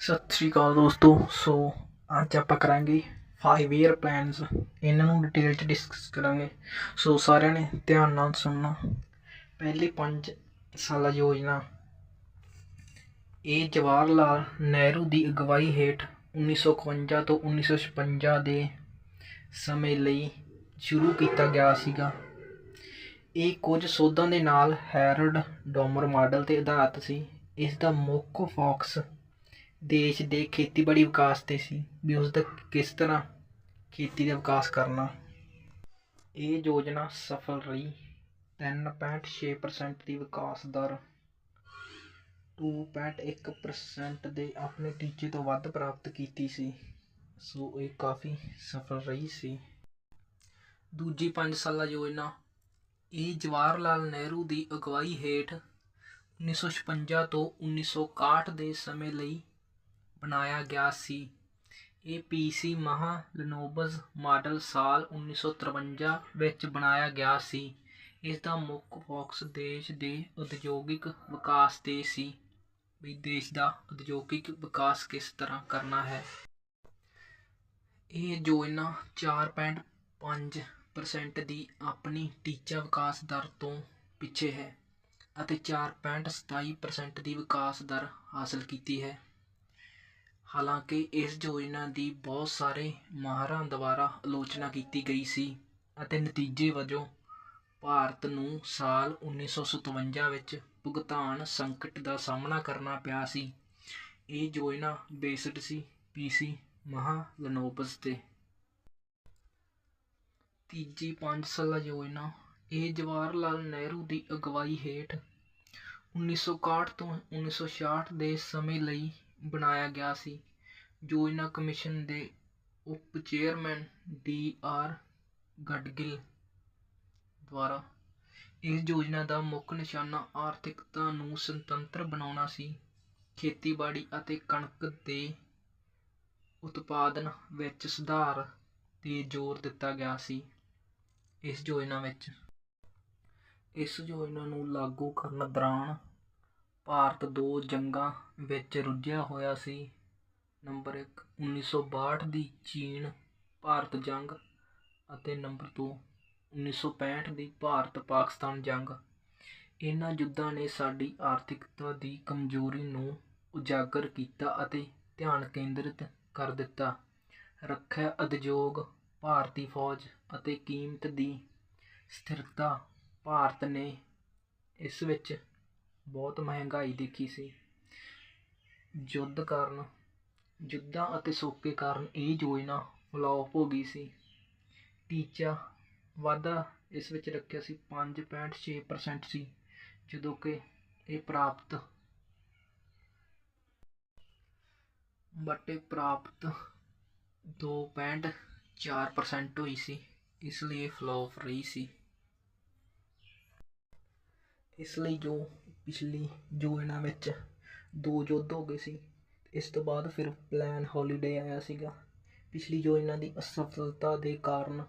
ਸਤਿ ਸ਼੍ਰੀ ਅਕਾਲ ਦੋਸਤੋ। ਸੋ, ਅੱਜ ਆਪਾਂ ਕਰਾਂਗੇ 5 ਇਅਰ ਪਲਾਨਸ ਇਹਨਾਂ ਨੂੰ ਡਿਟੇਲ ਚ ਡਿਸਕਸ ਕਰਾਂਗੇ। ਸੋ, ਸਾਰਿਆਂ ਨੇ ਧਿਆਨ ਨਾਲ ਸੁਣਨਾ। ਪਹਿਲੀ 5 ਸਾਲਾ ਯੋਜਨਾ। ਇਹ ਜਵਾਹਰ ਲਾਲ ਨਹਿਰੂ ਦੀ ਅਗਵਾਈ ਹੇਠ 1951 ਤੋਂ 1956 ਦੇ ਸਮੇਂ ਲਈ ਸ਼ੁਰੂ ਕੀਤਾ ਗਿਆ ਸੀਗਾ। ਇਹ ਕੁਝ ਸੋਧਾਂ ਦੇ ਨਾਲ ਹੈਰਲਡ ਡੋਮਰ ਮਾਡਲ ਤੇ ਆਧਾਰਿਤ ਸੀ। ਇਸ ਦਾ ਮੁੱਖ ਫੋਕਸ ਦੇਸ਼ ਦੇ ਖੇਤੀਬਾੜੀ ਵਿਕਾਸ ਤੇ ਸੀ, ਵੀ ਉਸ ਦਾ ਕਿਸ ਤਰ੍ਹਾਂ ਖੇਤੀ ਦਾ ਵਿਕਾਸ ਕਰਨਾ। ਇਹ ਯੋਜਨਾ ਸਫਲ ਰਹੀ। 3.6% ਦੀ ਵਿਕਾਸ ਦਰ 2.1% ਦੇ ਆਪਣੇ ਟੀਚੇ ਤੋਂ ਵੱਧ ਪ੍ਰਾਪਤ ਕੀਤੀ ਸੀ। ਸੋ ਇਹ ਕਾਫੀ ਸਫਲ ਰਹੀ ਸੀ। ਦੂਜੀ 5 ਸਾਲਾ ਯੋਜਨਾ ਇਹ ਜਵਾਹਰ ਲਾਲ ਨਹਿਰੂ ਦੀ ਅਗਵਾਈ ਹੇਠ 1956 ਤੋਂ 1961 ਦੇ ਸਮੇਂ ਲਈ ਬਣਾਇਆ ਗਿਆ ਸੀ। ਇਹ ਪੀਸੀ ਮਹਾ ਲਨੋਬਸ ਮਾਡਲ ਸਾਲ 1953 ਵਿੱਚ ਬਣਾਇਆ ਗਿਆ ਸੀ। ਇਸ ਦਾ ਮੁੱਖ ਫੋਕਸ ਦੇਸ਼ ਦੇ ਉਦਯੋਗਿਕ ਵਿਕਾਸ ਤੇ ਸੀ। ਵੀ ਦੇਸ਼ ਦਾ ਉਦਯੋਗਿਕ ਵਿਕਾਸ ਕਿਸ ਤਰ੍ਹਾਂ ਕਰਨਾ ਹੈ। ਇਹ ਯੋਜਨਾ 4.5% ਦੀ ਆਪਣੀ ਟੀਚਾ ਵਿਕਾਸ ਦਰ ਤੋਂ ਪਿੱਛੇ ਹੈ ਅਤੇ 4.27% ਦੀ ਵਿਕਾਸ ਦਰ ਹਾਸਲ ਕੀਤੀ ਹੈ। ਹਾਲਾਂਕਿ ਇਸ ਯੋਜਨਾ ਦੀ ਬਹੁਤ ਸਾਰੇ ਮਾਹਰਾਂ ਦੁਆਰਾ ਆਲੋਚਨਾ ਕੀਤੀ ਗਈ ਸੀ ਅਤੇ ਨਤੀਜੇ ਵਜੋਂ ਭਾਰਤ ਨੂੰ ਸਾਲ 1957 ਵਿੱਚ ਭੁਗਤਾਨ ਸੰਕਟ ਦਾ ਸਾਹਮਣਾ ਕਰਨਾ ਪਿਆ ਸੀ। ਇਹ ਯੋਜਨਾ ਬੇਸਡ ਸੀ ਪੀਸੀ ਮਹਾ ਲਨੋਬਸ ਤੇ। ਤੀਜੀ ਪੰਜ ਸਾਲਾ ਯੋਜਨਾ, ਇਹ ਜਵਾਹਰ ਲਾਲ ਨਹਿਰੂ ਦੀ ਅਗਵਾਈ ਹੇਠ 1961 ਤੋਂ 1966 ਦੇ ਸਮੇਂ ਲਈ ਬਣਾਇਆ ਗਿਆ ਸੀ। ਯੋਜਨਾ ਕਮਿਸ਼ਨ ਦੇ ਉਪ ਚੇਅਰਮੈਨ ਡੀ ਆਰ ਗਡਗਿਲ ਦੁਆਰਾ ਇਸ ਯੋਜਨਾ ਦਾ ਮੁੱਖ ਨਿਸ਼ਾਨਾ ਆਰਥਿਕਤਾ ਨੂੰ ਸੁਤੰਤਰ ਬਣਾਉਣਾ ਸੀ। ਖੇਤੀਬਾੜੀ ਅਤੇ ਕਣਕ ਦੇ ਉਤਪਾਦਨ ਵਿੱਚ ਸੁਧਾਰ ਤੇ ਜ਼ੋਰ ਦਿੱਤਾ ਗਿਆ ਸੀ ਇਸ ਯੋਜਨਾ ਵਿੱਚ। ਇਸ ਯੋਜਨਾ ਨੂੰ ਲਾਗੂ ਕਰਨ ਦੌਰਾਨ ਭਾਰਤ ਦੋ ਜੰਗਾਂ ਵਿੱਚ ਰੁੱਝਿਆ ਹੋਇਆ ਸੀ। ਨੰਬਰ 1 1962 ਦੀ ਚੀਨ ਭਾਰਤ ਜੰਗ ਅਤੇ ਨੰਬਰ 2 1965 ਦੀ ਭਾਰਤ ਪਾਕਿਸਤਾਨ ਜੰਗ। ਇਹਨਾਂ ਯੁੱਧਾਂ ਨੇ ਸਾਡੀ ਆਰਥਿਕਤਾ ਦੀ ਕਮਜ਼ੋਰੀ ਨੂੰ ਉਜਾਗਰ ਕੀਤਾ ਅਤੇ ਧਿਆਨ ਕੇਂਦਰਿਤ ਕਰ ਦਿੱਤਾ। ਰੱਖਿਆ ਉਦਯੋਗ, ਭਾਰਤੀ ਫੌਜ ਅਤੇ ਕੀਮਤ ਦੀ ਸਥਿਰਤਾ ਭਾਰਤ ਨੇ ਇਸ ਵਿੱਚ ਬਹੁਤ ਮਹਿੰਗਾਈ ਦੇਖੀ ਸੀ। ਯੁੱਧ ਕਾਰਨ, ਯੁੱਧਾਂ ਅਤੇ ਸੋਕੇ ਕਾਰਨ ਇਹ ਯੋਜਨਾ ਫਲੋਪ ਹੋ ਗਈ ਸੀ। ਟੀਚਾ ਵਾਧਾ ਇਸ ਵਿੱਚ ਰੱਖਿਆ ਸੀ 5.6% ਸੀ, ਜਦੋਂ ਕਿ ਇਹ ਪ੍ਰਾਪਤ ਬਟ ਇਹ ਪ੍ਰਾਪਤ 2.4% ਹੋਈ ਸੀ, ਇਸ ਲਈ ਇਹ ਫਲਾਪ ਰਹੀ ਸੀ। ਇਸ ਲਈ ਜੋ ਪਿਛਲੀ ਯੋਜਨਾ ਵਿੱਚ ਦੋ ਯੁੱਧ ਹੋ ਗਏ ਸੀ। ਇਸ ਤੋਂ ਬਾਅਦ ਫਿਰ ਪਲਾਨ ਹੌਲੀਡੇ ਆਇਆ ਸੀਗਾ। ਪਿਛਲੀ ਯੋਜਨਾ ਦੀ ਅਸਫਲਤਾ ਦੇ ਕਾਰਨ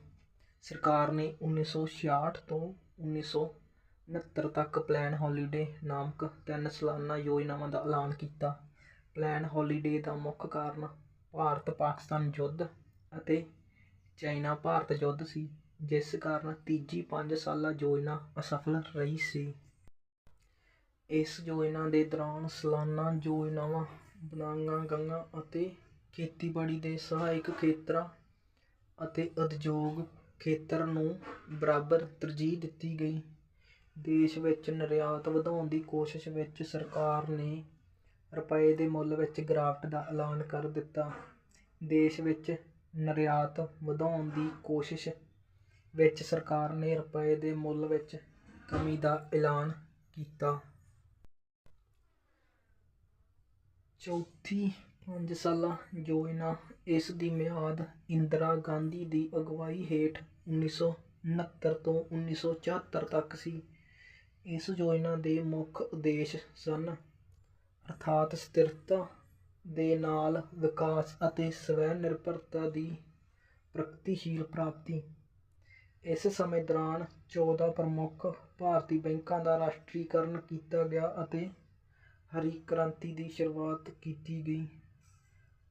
ਸਰਕਾਰ ਨੇ 1966 ਤੋਂ 1969 ਤੱਕ ਪਲਾਨ ਹੌਲੀਡੇ ਨਾਮਕ ਤਿੰਨ ਸਾਲਾਨਾ ਯੋਜਨਾਵਾਂ ਦਾ ਐਲਾਨ ਕੀਤਾ। ਪਲਾਨ ਹੌਲੀਡੇ ਦਾ ਮੁੱਖ ਕਾਰਨ ਭਾਰਤ ਪਾਕਿਸਤਾਨ ਯੁੱਧ ਅਤੇ ਚਾਈਨਾ ਭਾਰਤ ਯੁੱਧ ਸੀ, ਜਿਸ ਕਾਰਨ ਤੀਜੀ ਪੰਜ ਸਾਲਾ ਯੋਜਨਾ ਅਸਫਲ ਰਹੀ ਸੀ। ਇਸ ਯੋਜਨਾ ਦੇ ਦੌਰਾਨ ਸਾਲਾਨਾ ਯੋਜਨਾਵਾਂ ਬਣਾਈਆਂ ਗਈਆਂ ਅਤੇ ਖੇਤੀਬਾੜੀ ਦੇ ਸਹਾਇਕ ਖੇਤਰਾਂ ਅਤੇ ਉਦਯੋਗ ਖੇਤਰ ਨੂੰ ਬਰਾਬਰ ਤਰਜੀਹ ਦਿੱਤੀ ਗਈ। ਦੇਸ਼ ਵਿੱਚ ਨਿਰਯਾਤ ਵਧਾਉਣ ਦੀ ਕੋਸ਼ਿਸ਼ ਵਿੱਚ ਸਰਕਾਰ ਨੇ ਰੁਪਏ ਦੇ ਮੁੱਲ ਵਿੱਚ ਗਿਰਾਵਟ ਦਾ ਐਲਾਨ ਕਰ ਦਿੱਤਾ। ਦੇਸ਼ ਵਿੱਚ ਨਿਰਯਾਤ ਵਧਾਉਣ ਦੀ ਕੋਸ਼ਿਸ਼ ਵਿੱਚ ਸਰਕਾਰ ਨੇ ਰੁਪਏ ਦੇ ਮੁੱਲ ਵਿੱਚ ਕਮੀ ਦਾ ਐਲਾਨ ਕੀਤਾ। ਚੌਥੀ ਪੰਜ ਸਾਲਾ ਯੋਜਨਾ ਇਸ ਦੀ ਮਿਆਦ ਇੰਦਰਾ ਗਾਂਧੀ ਦੀ ਅਗਵਾਈ ਹੇਠ 1969 ਤੋਂ 1974 ਤੱਕ ਸੀ। ਇਸ ਯੋਜਨਾ ਦੇ ਮੁੱਖ ਉਦੇਸ਼ ਸਨ, ਅਰਥਾਤ ਸਥਿਰਤਾ ਦੇ ਨਾਲ ਵਿਕਾਸ ਅਤੇ ਸਵੈ ਨਿਰਭਰਤਾ ਦੀ ਪ੍ਰਗਤੀਸ਼ੀਲ ਪ੍ਰਾਪਤੀ। ਇਸ ਸਮੇਂ ਦੌਰਾਨ 14 ਪ੍ਰਮੁੱਖ ਭਾਰਤੀ ਬੈਂਕਾਂ ਦਾ ਰਾਸ਼ਟਰੀਕਰਨ ਕੀਤਾ ਗਿਆ ਅਤੇ ਹਰੀ ਕ੍ਰਾਂਤੀ ਦੀ ਸ਼ੁਰੂਆਤ ਕੀਤੀ ਗਈ।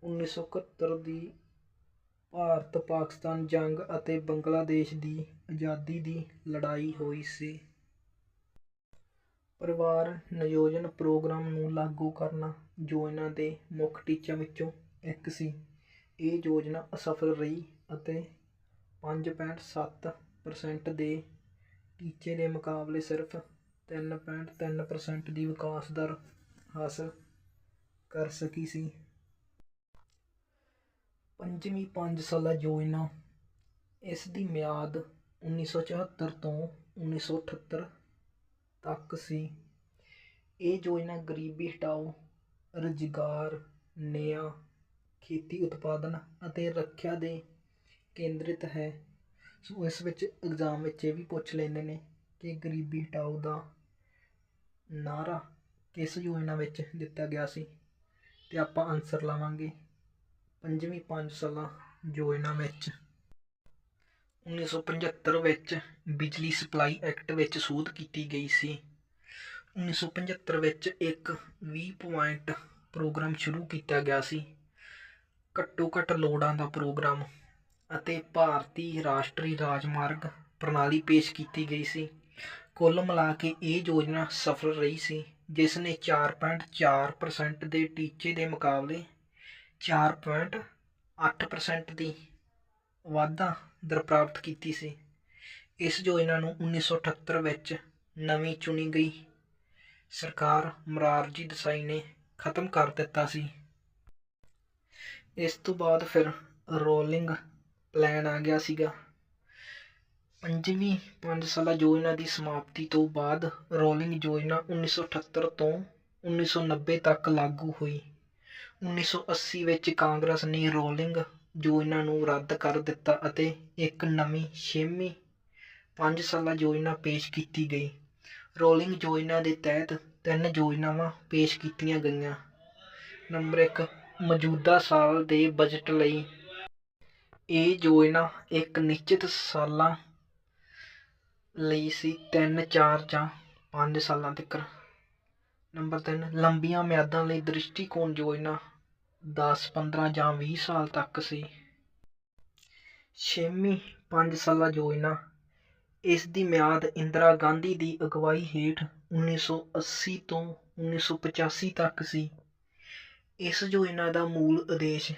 1971 ਦੀ ਭਾਰਤ ਪਾਕਿਸਤਾਨ ਜੰਗ ਅਤੇ ਬੰਗਲਾਦੇਸ਼ ਦੀ ਆਜ਼ਾਦੀ ਦੀ ਲੜਾਈ ਹੋਈ ਸੀ। ਪਰਿਵਾਰ ਨਿਯੋਜਨ ਪ੍ਰੋਗਰਾਮ ਨੂੰ ਲਾਗੂ ਕਰਨਾ ਯੋਜਨਾ ਦੇ ਮੁੱਖ ਟੀਚਿਆਂ ਵਿੱਚੋਂ ਇੱਕ ਸੀ। ਇਹ ਯੋਜਨਾ ਅਸਫਲ ਰਹੀ ਅਤੇ 5.7% ਦੇ ਟੀਚੇ ਦੇ ਮੁਕਾਬਲੇ ਸਿਰਫ 3.3% ਦੀ ਵਿਕਾਸ ਦਰ ਹਾਸਲ ਕਰ ਸਕੀ ਸੀ। ਪੰਜਵੀਂ ਪੰਜ ਸਾਲਾ ਯੋਜਨਾ ਇਸ ਦੀ ਮਿਆਦ 1974 ਤੋਂ 1978 ਤੱਕ ਸੀ, ਇਹ ਯੋਜਨਾ ਗਰੀਬੀ ਹਟਾਓ, ਰੁਜ਼ਗਾਰ, ਨਿਆਂ, ਖੇਤੀ ਉਤਪਾਦਨ ਅਤੇ ਰੱਖਿਆ ਦੇ ਕੇਂਦਰਿਤ ਹੈ, ਸੋ ਇਸ ਵਿੱਚ ਐਗਜ਼ਾਮ ਵਿੱਚ ਇਹ ਵੀ ਪੁੱਛ ਲੈਂਦੇ ਨੇ ਕਿ ਗਰੀਬੀ ਹਟਾਓ ਦਾ ਨਾਰਾ ਕਿਸ ਯੋਜਨਾ ਵਿੱਚ ਦਿੱਤਾ ਗਿਆ ਸੀ? ਤੇ ਆਪਾਂ ਆਨਸਰ ਲਾਵਾਂਗੇ ਪੰਜਵੀਂ ਪੰਜ ਸਾਲਾ ਯੋਜਨਾ ਵਿੱਚ। 1975 ਵਿੱਚ ਬਿਜਲੀ ਸਪਲਾਈ ਐਕਟ ਵਿੱਚ ਸੋਧ ਕੀਤੀ ਗਈ ਸੀ। 1975 ਵਿੱਚ ਇੱਕ 20 ਪੁਆਇੰਟ ਪ੍ਰੋਗਰਾਮ ਸ਼ੁਰੂ ਕੀਤਾ ਗਿਆ ਸੀ। ਘੱਟੋ ਘੱਟ ਲੋੜਾਂ ਦਾ ਪ੍ਰੋਗਰਾਮ ਅਤੇ ਭਾਰਤੀ ਰਾਸ਼ਟਰੀ ਰਾਜਮਾਰਗ ਪ੍ਰਣਾਲੀ ਪੇਸ਼ ਕੀਤੀ ਗਈ ਸੀ। ਕੁੱਲ ਮਿਲਾ ਕੇ ਇਹ ਯੋਜਨਾ ਸਫਲ ਰਹੀ ਸੀ। ਜਿਸ ਨੇ 4.4% ਦੇ ਟੀਚੇ ਦੇ ਮੁਕਾਬਲੇ 4.8% ਦੀ ਵਾਧਾ ਦਰ ਪ੍ਰਾਪਤ ਕੀਤੀ ਸੀ। ਇਸ ਯੋਜਨਾ ਨੂੰ 1978 ਵਿੱਚ ਨਵੀਂ ਚੁਣੀ ਗਈ ਸਰਕਾਰ ਮਰਾਰਜੀ ਦੇਸਾਈ ਨੇ ਖਤਮ ਕਰ ਦਿੱਤਾ ਸੀ। ਇਸ ਤੋਂ ਬਾਅਦ ਫਿਰ ਰੋਲਿੰਗ ਪਲਾਨ ਆ ਗਿਆ ਸੀਗਾ। ਪੰਜਵੀਂ ਪੰਜ ਸਾਲਾ ਯੋਜਨਾ ਦੀ ਸਮਾਪਤੀ ਤੋਂ ਬਾਅਦ ਰੋਲਿੰਗ ਯੋਜਨਾ 1978 ਤੋਂ 1990 ਤੱਕ ਲਾਗੂ ਹੋਈ। 1980 ਵਿੱਚ ਕਾਂਗਰਸ ਨੇ ਰੋਲਿੰਗ ਯੋਜਨਾ ਨੂੰ ਰੱਦ ਕਰ ਦਿੱਤਾ ਅਤੇ ਇੱਕ ਨਵੀਂ ਛੇਵੀਂ ਪੰਜ ਸਾਲਾ ਯੋਜਨਾ ਪੇਸ਼ ਕੀਤੀ ਗਈ। ਰੋਲਿੰਗ ਯੋਜਨਾ ਦੇ ਤਹਿਤ ਤਿੰਨ ਯੋਜਨਾਵਾਂ ਪੇਸ਼ ਕੀਤੀਆਂ ਗਈਆਂ। ਨੰਬਰ 1 ਮੌਜੂਦਾ ਸਾਲ ਦੇ ਬਜਟ ਲਈ। ਇਹ ਯੋਜਨਾ ਇੱਕ ਨਿਸ਼ਚਿਤ ਸਾਲਾਂ ਲਈ ਸੀ 3 4 ਜਾਂ 5 ਸਾਲਾਂ ਤੱਕ ਨੰਬਰ 3 ਲੰਬੀਆਂ ਮਿਆਦਾਂ ਲਈ ਦ੍ਰਿਸ਼ਟੀਕੋਣ ਯੋਜਨਾ 10 15 ਜਾਂ 20 ਸਾਲ ਤੱਕ ਸੀ। ਛੇਵੀਂ, ਪੰਜ ਸਾਲਾ ਯੋਜਨਾ ਇਸ ਦੀ ਮਿਆਦ ਇੰਦਰਾ ਗਾਂਧੀ ਦੀ ਅਗਵਾਈ ਹੇਠ 1980 ਤੋਂ 1985 ਤੱਕ ਸੀ। ਇਸ ਯੋਜਨਾ ਦਾ ਮੂਲ ਉਦੇਸ਼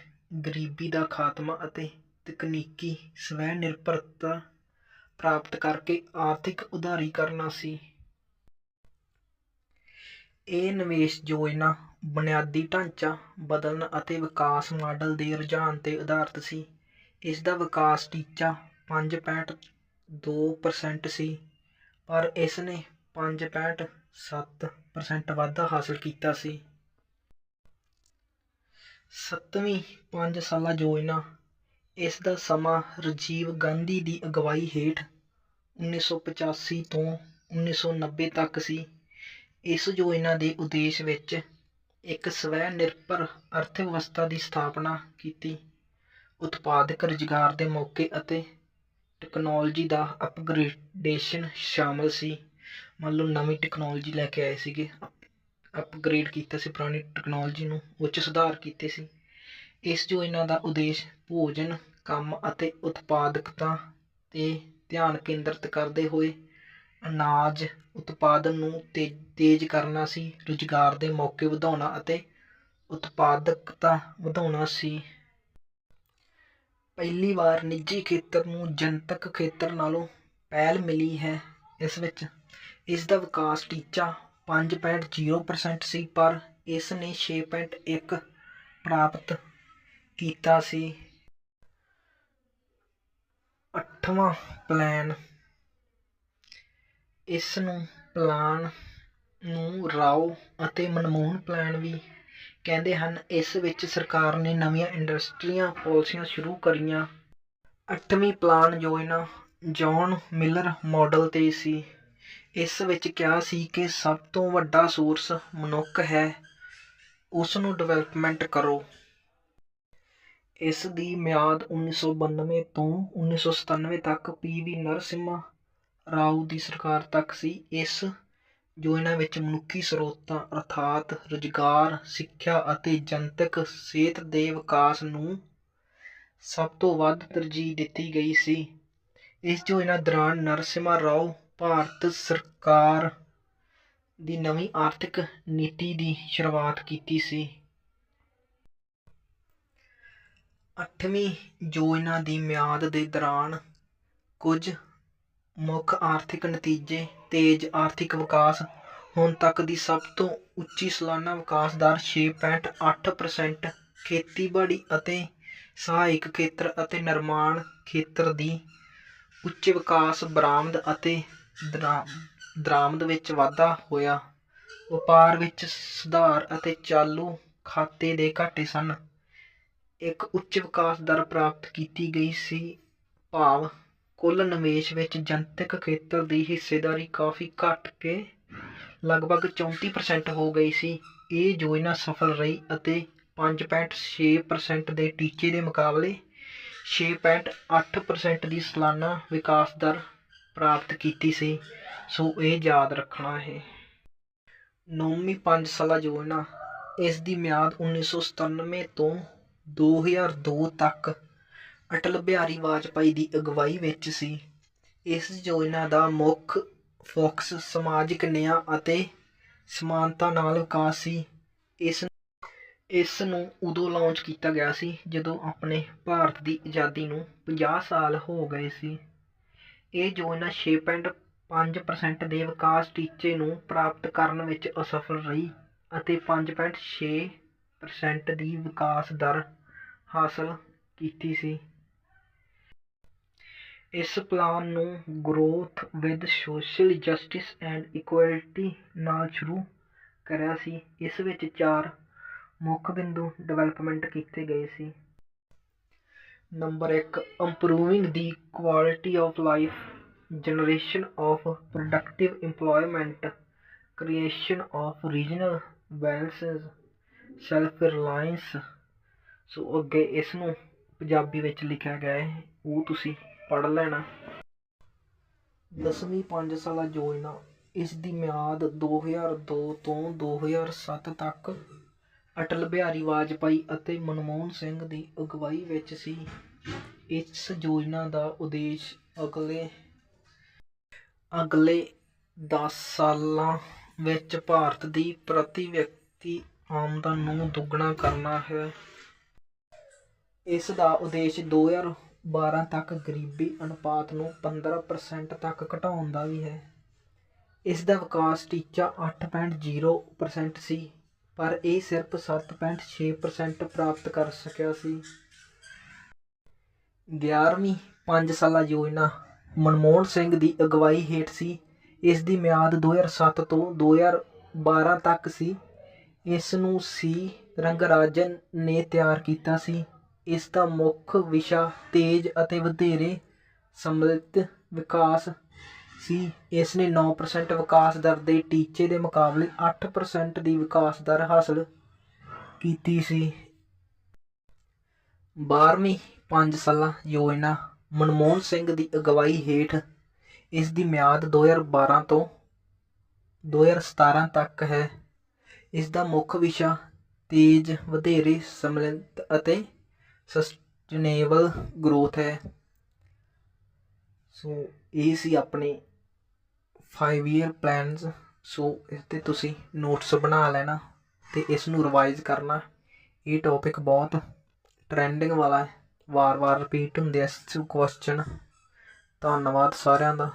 ਗਰੀਬੀ ਦਾ ਖਾਤਮਾ ਅਤੇ ਤਕਨੀਕੀ ਸਵੈ ਨਿਰਭਰਤਾ ਪ੍ਰਾਪਤ ਕਰਕੇ ਆਰਥਿਕ ਉਦਾਰੀ ਕਰਨਾ ਸੀ। ਇਹ ਨਿਵੇਸ਼ ਯੋਜਨਾ ਬੁਨਿਆਦੀ ਢਾਂਚਾ ਬਦਲਣ ਅਤੇ ਵਿਕਾਸ ਮਾਡਲ ਦੇ ਰੁਝਾਨ ਤੇ ਆਧਾਰਿਤ ਸੀ, ਇਸ ਦਾ ਵਿਕਾਸ ਟੀਚਾ 5.2% ਸੀ, ਪਰ ਇਸ ਨੇ 5.7% ਵਾਧਾ ਹਾਸਲ ਕੀਤਾ ਸੀ। ਸੱਤਵੀਂ ਪੰਜ ਸਾਲਾ ਯੋਜਨਾ ਇਸ ਦਾ ਸਮਾਂ ਰਾਜੀਵ ਗਾਂਧੀ ਦੀ ਅਗਵਾਈ ਹੇਠ 1985 ਤੋਂ 1990 ਤੱਕ ਸੀ। ਇਸ ਯੋਜਨਾ ਦੇ ਉਦੇਸ਼ ਵਿੱਚ ਇੱਕ ਸਵੈ ਨਿਰਭਰ ਅਰਥ ਵਿਵਸਥਾ ਦੀ ਸਥਾਪਨਾ ਕੀਤੀ, ਉਤਪਾਦਕ ਰੁਜ਼ਗਾਰ ਦੇ ਮੌਕੇ ਅਤੇ ਟੈਕਨੋਲੋਜੀ ਦਾ ਅਪਗ੍ਰੇਡੇਸ਼ਨ ਸ਼ਾਮਲ ਸੀ। ਮੰਨ ਲਓ ਨਵੀਂ ਟੈਕਨੋਲੋਜੀ ਲੈ ਕੇ ਆਏ ਸੀਗੇ ਅਪਗ੍ਰੇਡ ਕੀਤਾ ਸੀ, ਪੁਰਾਣੀ ਟੈਕਨੋਲੋਜੀ ਨੂੰ ਉੱਚ ਸੁਧਾਰ ਕੀਤੇ ਸੀ। ਇਸ ਯੋਜਨਾ ਦਾ ਉਦੇਸ਼ ਭੋਜਨ ਕੰਮ ਅਤੇ ਉਤਪਾਦਕਤਾ ਤੇ ਧਿਆਨ ਕੇਂਦਰਿਤ ਕਰਦੇ ਹੋਏ ਅਨਾਜ ਉਤਪਾਦਨ ਨੂੰ ਤੇ ਤੇਜ਼ ਕਰਨਾ ਸੀ, ਰੁਜ਼ਗਾਰ ਦੇ ਮੌਕੇ ਵਧਾਉਣਾ ਅਤੇ ਉਤਪਾਦਕਤਾ ਵਧਾਉਣਾ ਸੀ। ਪਹਿਲੀ ਵਾਰ ਨਿੱਜੀ ਖੇਤਰ ਨੂੰ ਜਨਤਕ ਖੇਤਰ ਨਾਲੋਂ ਪਹਿਲ ਮਿਲੀ ਹੈ। ਇਸ ਵਿੱਚ ਇਸ ਦਾ ਵਿਕਾਸ ਟੀਚਾ 5.0% ਸੀ, ਪਰ ਇਸ ਨੇ 6.1 ਪ੍ਰਾਪਤ ਕੀਤਾ ਸੀ। ਅੱਠਵਾਂ ਪਲਾਨ ਇਸ ਨੂੰ ਪਲਾਨ ਨੂੰ ਰਾਓ ਅਤੇ ਮਨਮੋਹਨ ਪਲਾਨ ਵੀ ਕਹਿੰਦੇ ਹਨ। ਇਸ ਵਿੱਚ ਸਰਕਾਰ ਨੇ ਨਵੀਆਂ ਇੰਡਸਟਰੀਆਂ ਪਾਲਿਸੀਆਂ ਸ਼ੁਰੂ ਕਰੀਆਂ। ਅੱਠਵੀਂ ਪਲਾਨ ਯੋਜਨਾ ਜੌਨ ਮਿਲਰ ਮਾਡਲ ਤੇ ਸੀ, ਇਸ ਵਿੱਚ ਕਿਹਾ ਸੀ ਕਿ ਸਭ ਤੋਂ ਵੱਡਾ ਸੋਰਸ ਮਨੁੱਖ ਹੈ। ਉਸ ਨੂੰ ਡਿਵੈਲਪਮੈਂਟ ਕਰੋ। ਇਸ ਦੀ ਮਿਆਦ 1992 ਤੋਂ 1997 ਤੱਕ ਪੀ ਵੀ ਨਰਸਿਮਹਾ ਰਾਓ ਦੀ ਸਰਕਾਰ ਤੱਕ ਸੀ। ਇਸ ਯੋਜਨਾ ਵਿੱਚ ਮਨੁੱਖੀ ਸਰੋਤਾਂ, ਅਰਥਾਤ ਰੁਜ਼ਗਾਰ, ਸਿੱਖਿਆ ਅਤੇ ਜਨਤਕ ਸਿਹਤ ਦੇ ਵਿਕਾਸ ਨੂੰ ਸਭ ਤੋਂ ਵੱਧ ਤਰਜੀਹ ਦਿੱਤੀ ਗਈ ਸੀ। ਇਸ ਯੋਜਨਾ ਦੌਰਾਨ ਨਰਸਿਮਹਾ ਰਾਓ ਭਾਰਤ ਸਰਕਾਰ ਦੀ ਨਵੀਂ ਆਰਥਿਕ ਨੀਤੀ ਦੀ ਸ਼ੁਰੂਆਤ ਕੀਤੀ ਸੀ। ਅੱਠਵੀਂ ਯੋਜਨਾ ਦੀ ਮਿਆਦ ਦੇ ਦੌਰਾਨ ਕੁਝ ਮੁੱਖ ਆਰਥਿਕ ਨਤੀਜੇ ਤੇਜ਼ ਆਰਥਿਕ ਵਿਕਾਸ, ਹੁਣ ਤੱਕ ਦੀ ਸਭ ਤੋਂ ਉੱਚੀ ਸਾਲਾਨਾ ਵਿਕਾਸ ਦਰ 6.8% ਖੇਤੀਬਾੜੀ ਅਤੇ ਸਹਾਇਕ ਖੇਤਰ ਅਤੇ ਨਿਰਮਾਣ ਖੇਤਰ ਦੀ ਉੱਚ ਵਿਕਾਸ ਬਰਾਮਦ ਅਤੇ ਦਰਾ- ਦਰਾਮਦ ਵਿੱਚ ਵਾਧਾ ਹੋਇਆ। ਵਪਾਰ ਵਿੱਚ ਸੁਧਾਰ ਅਤੇ ਚਾਲੂ ਖਾਤੇ ਦੇ ਘਾਟੇ ਸਨ। ਇੱਕ ਉੱਚ ਵਿਕਾਸ ਦਰ ਪ੍ਰਾਪਤ ਕੀਤੀ ਗਈ ਸੀ। ਭਾਵ ਕੁੱਲ ਨਿਵੇਸ਼ ਵਿੱਚ ਜਨਤਕ ਖੇਤਰ ਦੀ ਹਿੱਸੇਦਾਰੀ ਕਾਫੀ ਘਟ ਕੇ ਲਗਭਗ 34% ਹੋ ਗਈ ਸੀ। ਇਹ ਯੋਜਨਾ ਸਫਲ ਰਹੀ ਅਤੇ 5.6% ਦੇ ਟੀਚੇ ਦੇ ਮੁਕਾਬਲੇ 6.8% ਦੀ ਸਾਲਾਨਾ ਵਿਕਾਸ ਦਰ ਪ੍ਰਾਪਤ ਕੀਤੀ ਸੀ। ਸੋ ਇਹ ਯਾਦ ਰੱਖਣਾ ਹੈ। ਨੌਵੀਂ ਪੰਜ ਸਾਲਾ ਯੋਜਨਾ, ਇਸ ਦੀ ਮਿਆਦ 1997 ਤੋਂ 2002 ਤੱਕ ਅਟਲ ਬਿਹਾਰੀ ਵਾਜਪਾਈ ਦੀ ਅਗਵਾਈ ਵਿੱਚ ਸੀ। ਇਸ ਯੋਜਨਾ ਦਾ ਮੁੱਖ ਫੋਕਸ ਸਮਾਜਿਕ ਨਿਆਂ ਅਤੇ ਸਮਾਨਤਾ ਨਾਲ ਵਿਕਾਸ ਸੀ। ਇਸ ਇਸ ਨੂੰ ਉਦੋਂ ਲਾਂਚ ਕੀਤਾ ਗਿਆ ਸੀ ਜਦੋਂ ਆਪਣੇ ਭਾਰਤ ਦੀ ਆਜ਼ਾਦੀ ਨੂੰ 50 ਸਾਲ ਹੋ ਗਏ ਸੀ। ਇਹ ਯੋਜਨਾ 6.5% ਦੇ ਵਿਕਾਸ ਟੀਚੇ ਨੂੰ ਪ੍ਰਾਪਤ ਕਰਨ ਵਿੱਚ ਅਸਫਲ ਰਹੀ ਅਤੇ 5.6% ਦੀ ਵਿਕਾਸ ਦਰ ਹਾਸਲ ਕੀਤੀ ਸੀ। ਇਸ ਪਲਾਨ ਨੂੰ growth with social justice and equality ਨਾਲ ਸ਼ੁਰੂ ਕਰਿਆ ਸੀ। ਇਸ ਵਿੱਚ ਚਾਰ ਮੁੱਖ ਬਿੰਦੂ ਡਿਵੈਲਪਮੈਂਟ ਕੀਤੇ ਗਏ ਸੀ। Number 1 improving the quality of life generation of productive EMPLOYMENT creation of regional ਵੈਲਸਸ self reliance ਸੋ ਅੱਗੇ ਇਸ ਨੂੰ ਪੰਜਾਬੀ ਵਿੱਚ ਲਿਖਿਆ ਗਿਆ ਹੈ, ਉਹ ਤੁਸੀਂ ਪੜ੍ਹ ਲੈਣਾ। ਦਸਵੀਂ ਪੰਜ ਸਾਲਾ ਯੋਜਨਾ ਇਸ ਦੀ ਮਿਆਦ 2002 ਤੋਂ 2007 ਤੱਕ ਅਟਲ ਬਿਹਾਰੀ ਵਾਜਪਾਈ ਅਤੇ ਮਨਮੋਹਨ ਸਿੰਘ ਦੀ ਅਗਵਾਈ ਵਿੱਚ ਸੀ। ਇਸ ਯੋਜਨਾ ਦਾ ਉਦੇਸ਼ ਅਗਲੇ ਅਗਲੇ 10 ਸਾਲਾਂ ਵਿੱਚ ਭਾਰਤ ਦੀ ਪ੍ਰਤੀ ਵਿਅਕਤੀ ਆਮਦਨ ਨੂੰ ਦੁੱਗਣਾ ਕਰਨਾ ਹੈ। ਇਸ ਦਾ ਉਦੇਸ਼ 2012 ਤੱਕ ਗਰੀਬੀ ਅਨੁਪਾਤ ਨੂੰ 15% ਤੱਕ ਘਟਾਉਣ ਦਾ ਵੀ ਹੈ। ਇਸ ਦਾ ਵਿਕਾਸ ਟੀਚਾ 8.0% ਸੀ, ਪਰ ਇਹ ਸਿਰਫ 7.6% ਪ੍ਰਾਪਤ ਕਰ ਸਕਿਆ ਸੀ। 11ਵੀਂ ਪੰਜ ਸਾਲਾ ਯੋਜਨਾ ਮਨਮੋਹਨ ਸਿੰਘ ਦੀ ਅਗਵਾਈ ਹੇਠ ਸੀ। ਇਸ ਦੀ ਮਿਆਦ 2007 ਤੋਂ 2012 ਤੱਕ ਸੀ। ਇਸ ਨੂੰ ਸੀ ਰੰਗਰਾਜਨ ਨੇ ਤਿਆਰ ਕੀਤਾ ਸੀ। ਇਸ ਦਾ ਮੁੱਖ ਵਿਸ਼ਾ ਤੇਜ਼ ਅਤੇ ਵਧੇਰੇ ਸਮਿਲਿਤ ਵਿਕਾਸ ਸੀ। ਇਸ ਨੇ 9% ਵਿਕਾਸ ਦਰ ਦੇ ਟੀਚੇ ਦੇ ਮੁਕਾਬਲੇ 8% ਦੀ ਵਿਕਾਸ ਦਰ ਹਾਸਲ ਕੀਤੀ ਸੀ। 12ਵੀਂ ਪੰਜ ਸਾਲਾ ਯੋਜਨਾ ਮਨਮੋਹਨ ਸਿੰਘ ਦੀ ਅਗਵਾਈ ਹੇਠ ਇਸ ਦੀ ਮਿਆਦ 2012 ਤੋਂ 2017 ਤੱਕ ਹੈ। ਇਸ ਦਾ ਮੁੱਖ ਵਿਸ਼ਾ ਤੇਜ਼, ਵਧੇਰੇ ਸਮਿਲਿਤ ਅਤੇ ਸਸਟੇਨੇਬਲ ਗਰੋਥ ਹੈ। ਸੋ ਇਹ ਸੀ ਆਪਣੇ 5 ਈਅਰ ਪਲਾਨਸ ਸੋ ਇਸ ਤੇ ਤੁਸੀਂ ਨੋਟਸ ਬਣਾ ਲੈਣਾ ਤੇ ਇਸ ਨੂੰ ਰਿਵਾਈਜ਼ ਕਰਨਾ। ਇਹ ਟੌਪਿਕ ਬਹੁਤ ਟ੍ਰੈਂਡਿੰਗ ਵਾਲਾ ਹੈ। ਵਾਰ-ਵਾਰ ਰਿਪੀਟ ਹੁੰਦੇ ਆ ਇਸ ਕੁਐਸਚਨ ਧੰਨਵਾਦ ਸਾਰਿਆਂ ਦਾ।